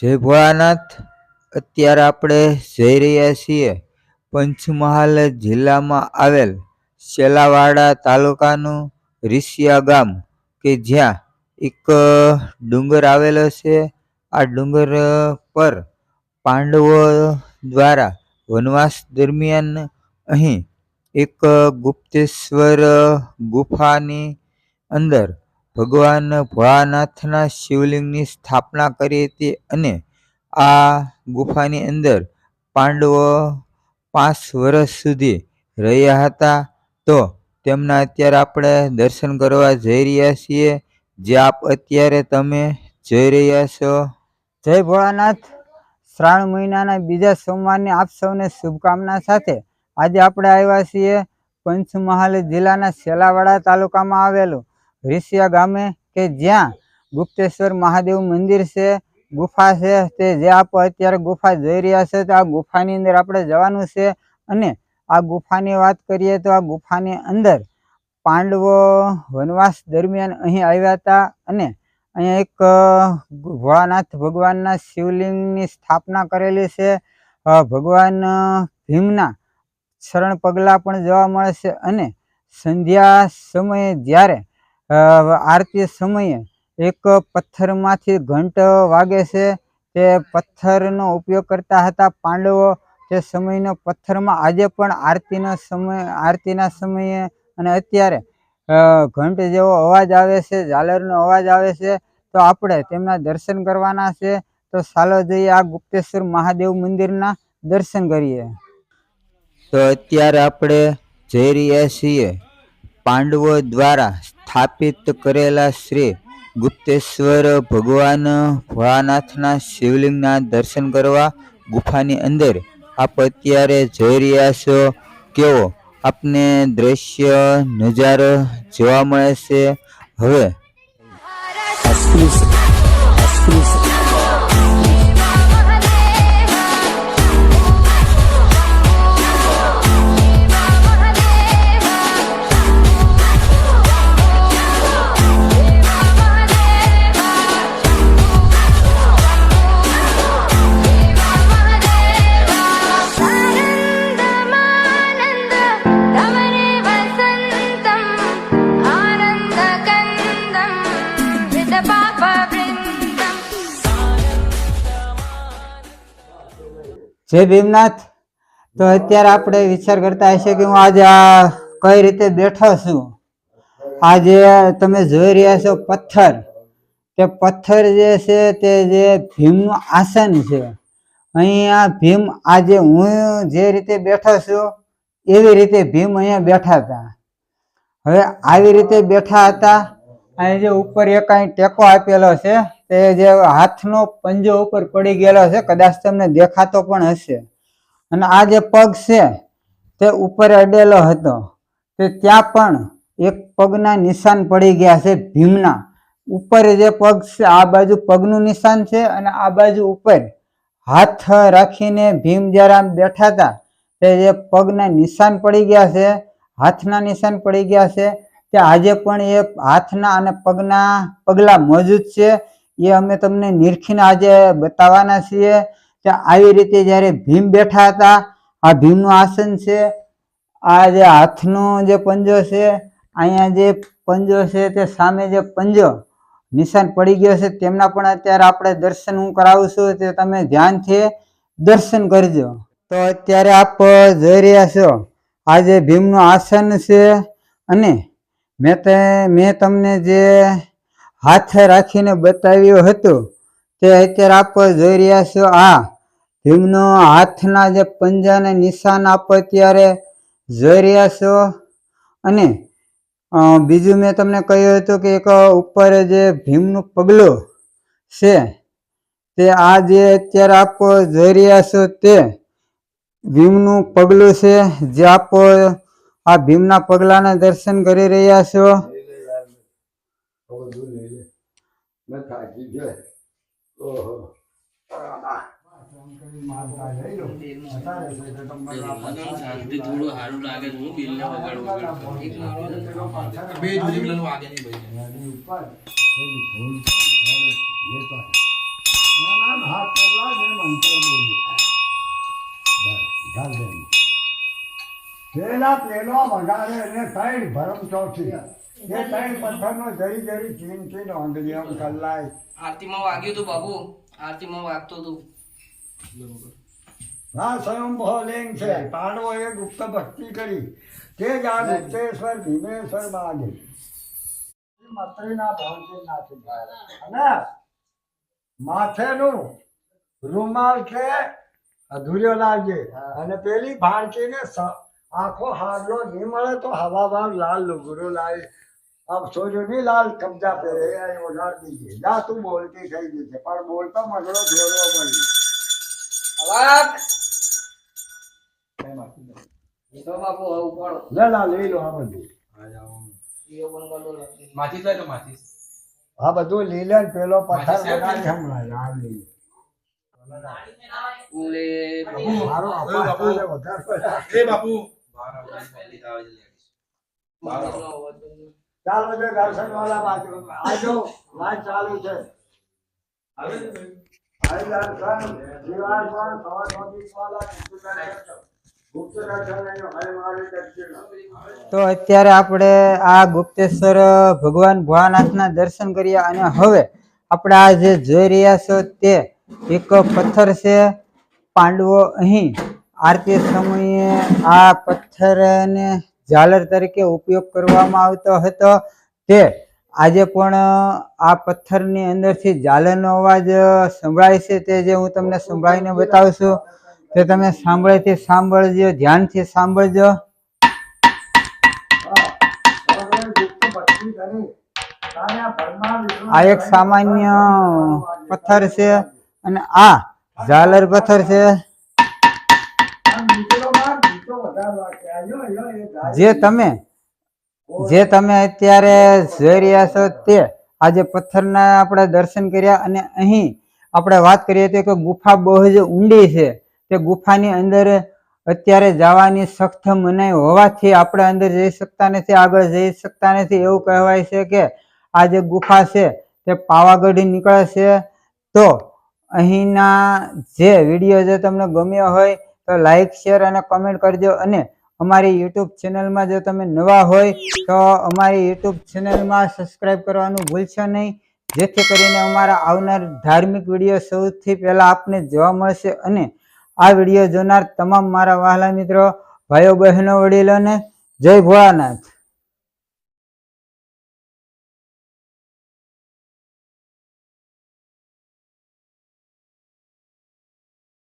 જય ભોળાનાથ. અત્યારે આપણે જઈ રહ્યા છીએ પંચમહાલ જિલ્લામાં આવેલ શેલાવાડા તાલુકાનું રીસિયા ગામ, કે જ્યાં એક ડુંગર આવેલો છે. આ ડુંગર પર પાંડવો દ્વારા વનવાસ દરમિયાન અહીં એક ગુપ્તેશ્વર ગુફાની અંદર ભગવાન ભોળાનાથના શિવલિંગની સ્થાપના કરી હતી અને આ ગુફાની અંદર પાંડવો પાંચ વર્ષ સુધી રહ્યા હતા. તો તેમના અત્યારે આપણે દર્શન કરવા જઈ રહ્યા છીએ. જે આપ અત્યારે તમે જઈ રહ્યા છો. જય ભોળાનાથ. શ્રાવણ મહિનાના બીજા સોમવારની આપ સૌને શુભકામના સાથે આજે આપણે આવ્યા છીએ પંચમહાલ જિલ્લાના સેલાવાડા તાલુકામાં આવેલું રીસિયા ગામે કે જ્યાં ગુપ્તેશ્વર મહાદેવ મંદિર છે, ગુફા છે, તે જે આપણે અત્યારે ગુફા જઈ રહ્યા છે, તો આ ગુફાની અંદર આપણે જવાનું છે. અને આ ગુફાની વાત કરીએ તો આ ગુફાની અંદર પાંડવો વનવાસ દરમિયાન અહીં આવ્યા હતા અને અહીંયા એક ભોળાનાથ ભગવાનના શિવલિંગની સ્થાપના કરેલી છે. ભગવાન ભીમના શરણ પગલાં પણ જોવા મળે છે અને સંધ્યા સમયે જ્યારે આરતી સમયે એક પથ્થરમાંથી ઘંટ વાગે છે. તે પથ્થરનો ઉપયોગ કરતા હતા પાંડવો. તે સમયનો પથ્થરમાં આજે પણ આરતીના સમય, આરતીના સમયે અને અત્યારે ઘંટ જેવો અવાજ આવે છે, ઝાલરનો અવાજ આવે છે. તો આપણે તેમના દર્શન કરવાના છે. તો ચાલો જઈએ આ ગુપ્તેશ્વર મહાદેવ મંદિરના દર્શન કરીએ. તો અત્યારે આપણે જઈ રહ્યા છીએ પાંડવો દ્વારા સ્થાપિત કરેલા શ્રી ગુપ્તેશ્વર ભગવાન ભોળાનાથના શિવલિંગના દર્શન કરવા ગુફાની અંદર આપ અત્યારે જઈ રહ્યા છો. કેવો આપને દ્રશ્ય, નજારો જોવા મળે છે? હવે જય ભીમનાથ. તો અત્યારે આપણે વિચાર કરતા હશે કે હું આજે આ કઈ રીતે બેઠો છું? આજે તમે જોઈ રહ્યા છો પથ્થર. તે પથ્થર જે છે તે જે ભીમનું આસન છે. અહીંયા ભીમ આજે હું જે રીતે બેઠો છું, એવી રીતે ભીમ અહીંયા બેઠા હતા. હવે આવી રીતે બેઠા હતા, અહીં જે ઉપર એક અહીં ટેકો આપેલો છે. તે જે હાથનો પંજો ઉપર પડી ગયેલો છે, કદાચ તમને દેખાતો પણ હશે. અને આ જે પગ છે, તે ઉપર અડેલો હતો. તે ત્યાં પણ એક પગના નિશાન પડી ગયા છે, ભીમના. ઉપર જે પગ છે, આ બાજુ પગનું નિશાન છે અને આ બાજુ ઉપર હાથ રાખીને ભીમ જ્યારે આમ બેઠા હતા, તે જે પગના નિશાન પડી ગયા છે, હાથના નિશાન પડી ગયા છે, તે આજે પણ એ હાથના અને પગના પગલા મોજૂદ છે. એ અમે તમને નિરખીને આજે બતાવવાના છીએ કે આવી રીતે જ્યારે ભીમ બેઠા હતા, આ ભીમનું આસન છે, આ જે હાથનો જે પંજો છે, અહીંયા જે પંજો છે તે સામે જે પંજો નિશાન પડી ગયો છે, તેમના પણ અત્યારે આપણે દર્શન હું કરાવું છું, તે તમે ધ્યાનથી દર્શન કરજો. તો અત્યારે આપ જોઈ રહ્યા છો, આ જે ભીમનું આસન છે, અને મેં તે, મેં તમને જે હાથ રાખીને બતાવ્યું હતું. તે અત્યારે આપ જોઈ રહ્યા છો આ ભીમનો હાથના જે પંજાને નિશાન આપ અત્યારે જોઈ રહ્યા છો. અને બીજું મેં તમને કહ્યું હતું કે એક ઉપર જે ભીમનું પગલું છે, તે આ જે અત્યારે આપ જોઈ રહ્યા છો તે ભીમનું પગલું છે. જે આપ આ ભીમના પગલાના દર્શન કરી રહ્યા છો. મેં થાકી ગયો ઓહો. પેલા પેલો વગાડે એને સાઈડ ભરમ ચોથી. એ ત્રણ પથ્થરનો જરી જરી ચીન ચીન ઓંગળી આમ કલાય આરતીમાં વાગ્યું તું બાપુ આરતીમાં વાગતો તું. હા સ્વયં ભોલેન છે. પાડવો એ ગુપ્ત ભક્તિ કરી. તે જ આ ગુપ્તેશ્વર ભીમેશ્વર બાગે. મત્રીના ભવનથી નાખી ગયા. અને માથેનું રૂમાલ છે અધૂર્યો લાગે. અને પેલી ભાણકીને સ- આખો હાડલો નહીં મળે તો હવામાં લાલ લુગડો લાવી આમ સોજોની લાલ કબજા પહેરે એ અહીં વગાડી દીધી. જા તું બોલતી થઈ ગઈ છે પણ બોલતો મગડો જોડવો મળી. તો બાપુ આ બધું. લીલે પેલો પથ્થર? બનાવી ચાલો છે દર્શન વાળા બાજુ આજો વાત ચાલુ છે. તો અત્યારે આપણે આ ગુપ્તેશ્વર ભગવાન ભોળાનાથના દર્શન કર્યા અને હવે આપણે આ જે જોઈ રહ્યા છો તે એક પથ્થર છે. પાંડવો અહીં આરતી સમયે આ પથ્થરને ઝાલર તરીકે ઉપયોગ કરવામાં આવતો હતો. તે આજે પણ આ પથ્થરની અંદરથી ઝાલરનો અવાજ સંભળાય છે તે જે હું તમને સંભળાવીને બતાવું છું. તે તમે સાંભળેથી સાંભળજો, ધ્યાનથી સાંભળજો. આ એક સામાન્ય પથ્થર છે અને આ ઝાલર પથ્થર છે. જે તમે જે તમે અત્યારે જોઈ રહ્યા છો તે, આજે પથ્થરના આપણે દર્શન કર્યા અને અહીં આપણે વાત કરીએ તો કે ગુફા બહુ જ ઊંડી છે. તે ગુફાની અંદર અત્યારે જવાની સખ્ત મનાઈ હોવાથી આપણે અંદર જઈ શકતા નથી, આગળ જઈ શકતા નથી. એવું કહેવાય છે કે આ જે ગુફા છે તે પાવાગઢ નીકળે છે. તો અહીંના જે વીડિયો જે તમને ગમ્યો હોય તો લાઈક, શેર અને કમેન્ટ કરજો અને અમારી યુટ્યુબ ચેનલમાં જો તમે નવા હોય, તો અમારી યુટ્યુબ ચેનલમાં સબસ્ક્રાઈબ કરવાનું ભૂલશો નહીં. જેથી કરીને અમારા આવનાર ધાર્મિક વીડિયો સૌથી પહેલાં આપને જોવા મળશે અને આ વીડિયો જોનાર તમામ મારા વહાલા મિત્રો, ભાઈઓ, બહેનો, વડીલોને જય ભોળાનાથ.